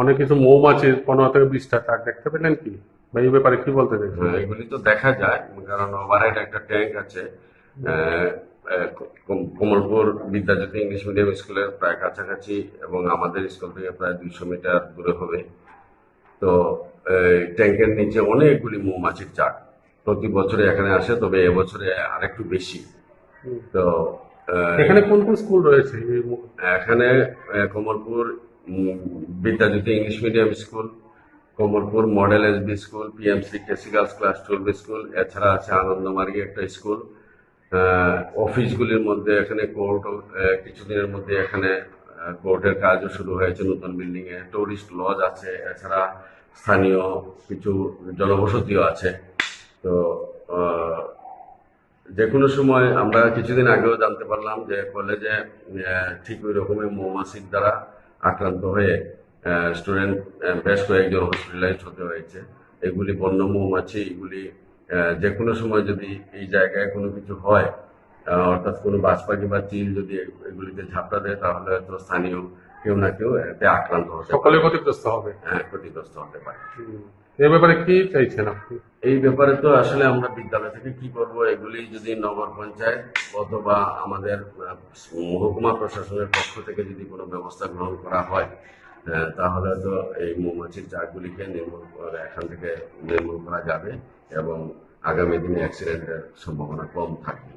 অনেক কিছু মৌমাছির পনেরো থেকে বিশটা চাক দেখতে পেলেন কি? বা এই ব্যাপারে কি বলতে চাইছেন? হ্যাঁ, এগুলি তো দেখা যায় কারণ ওভারহেড একটা ট্যাঙ্ক আছে। কমলপুর বিদ্যাজ্যোতি ইংলিশ মিডিয়াম স্কুলের প্রায় কাছাকাছি এবং আমাদের স্কুল থেকে প্রায় দুইশো মিটার দূরে হবে। তো ট্যাঙ্কের নিচে অনেকগুলি মৌমাছির চাক। প্রতি বছরে এখানে আসে তবে এবছরে আরেকটু বেশি। তো এখানে কোন কোন স্কুল রয়েছে? এখানে Kamalpur Vidyajyoti English medium school Kamalpur model S B school PMC KC girls class twelve school এছাড়া আছে আনন্দমার্গী একটা স্কুল। অফিসগুলির মধ্যে এখানে কোর্ট কিছুদিনের মধ্যে এখানে কোর্টের কাজও শুরু হয়েছে নতুন বিল্ডিং এ। টুরিস্ট লজ আছে, এছাড়া স্থানীয় কিছু জনবসতিও আছে। তো যে কোনো সময় আমরা কিছুদিন আগেও জানতে পারলাম যে কলেজে ঠিক ওই রকমের মৌমাছির দ্বারা আক্রান্ত হয়ে স্টুডেন্ট বেশ কয়েকজন হসপিটালাইজ হতে হয়েছে। এগুলি বন্য মৌমাছি, এগুলি যে কোনো সময় যদি এই জায়গায় কোনো কিছু হয় অর্থাৎ কোনো বাজ পাখি বা চিল যদি এগুলিতে ঝাপটা দেয় তাহলে হয়তো স্থানীয় কেউ না কেউ এতে আক্রান্ত হতে সকলে ক্ষতিগ্রস্ত হবে। হ্যাঁ, ক্ষতিগ্রস্ত হতে পারে। এই ব্যাপারে কি চাইছেন আপনি? এই ব্যাপারে তো আসলে আমরা বিদ্যালয় থেকে কি করব এগুলি যদি নগর পঞ্চায়েত অথবা আমাদের মহকুমা প্রশাসনের পক্ষ থেকে যদি কোনো ব্যবস্থা গ্রহণ করা হয় তাহলে তো এই মৌমাছির চাকগুলিকে নির্মূল এখান থেকে নির্মূল করা যাবে এবং আগামী দিনে অ্যাক্সিডেন্টের সম্ভাবনা কম থাকবে।